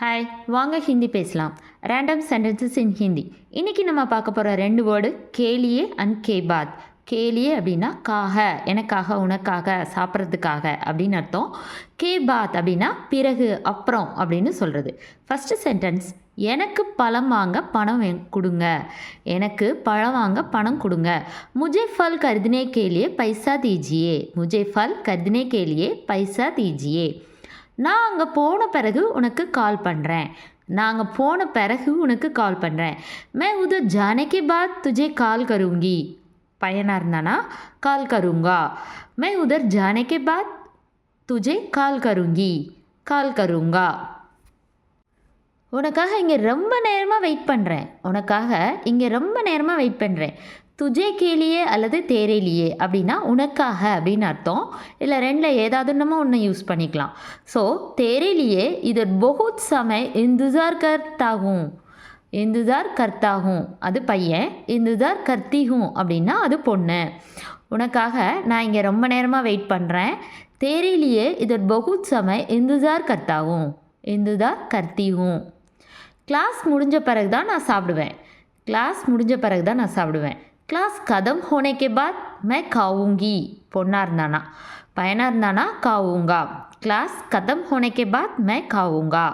Hi வாங்க ஹிந்தி பேசலாம். Random sentences இன் ஹிந்தி இன்றைக்கி நம்ம பார்க்க போகிற ரெண்டு வேர்டு கேலியே அண்ட் கேபாத். கேலியே அப்படின்னா காக எனக்காக உனக்காக சாப்பிட்றதுக்காக அப்படின்னு அர்த்தம். கேபாத் அப்படின்னா பிறகு அப்புறம் அப்படின்னு சொல்கிறது ஃபஸ்ட்டு சென்டென்ஸ் எனக்கு பழம் வாங்க பணம் கொடுங்க. எனக்கு பழம் வாங்க பணம் கொடுங்க. முஜே ஃபல் கேலியே பைசா தீஜியே. முஜே ஃபல் கர்தினே கேலியே பைசா தீஜியே. நான் அங்கே போன பிறகு உனக்கு கால் பண்ணுறேன் நான் அங்கே போன பிறகு உனக்கு கால் பண்ணுறேன் मैं उधर जाने के बाद तुझे கால் करूँगी பையனாக இருந்தானா கால் करूँगा मैं उधर जाने के बाद तुझे கால் करूँगी கால் करूँगा உனக்காக இங்கே ரொம்ப நேரமாக வெயிட் பண்ணுறேன் உனக்காக இங்கே ரொம்ப நேரமாக வெயிட் பண்ணுறேன் துஜே கேலியே அல்லது தேரேலியே அப்படின்னா உனக்காக அப்படின்னு அர்த்தம். இல்லை ரெண்டில் ஏதாவது நம்ம ஒன்று யூஸ் பண்ணிக்கலாம். ஸோ தேரேலியே இது பகுத் சமை இந்துசார் கர்த்தாகும். இந்துதார் கர்த்தாகும். அது பையன். இந்துதார் கர்த்திகும் அப்படின்னா அது பொண்ணு. உனக்காக நான் இங்கே ரொம்ப நேரமாக வெயிட் பண்ணுறேன் தேரேலியே இது பகுத் சமய இந்துதார் கர்த்தாகும். இந்துதார் கர்த்திகும். கிளாஸ் முடிஞ்ச பிறகு தான் நான் சாப்பிடுவேன். கிளாஸ் முடிஞ்ச பிறகு தான் நான் சாப்பிடுவேன். கிளாஸ் கதம் ஹோனேக்கே பாத் மே காவுங்கி பொண்ணாக இருந்தானா பையனாக இருந்தானா காவுங்கா கிளாஸ் கதம் ஹோனேக்கே பாத் மே காவுங்கா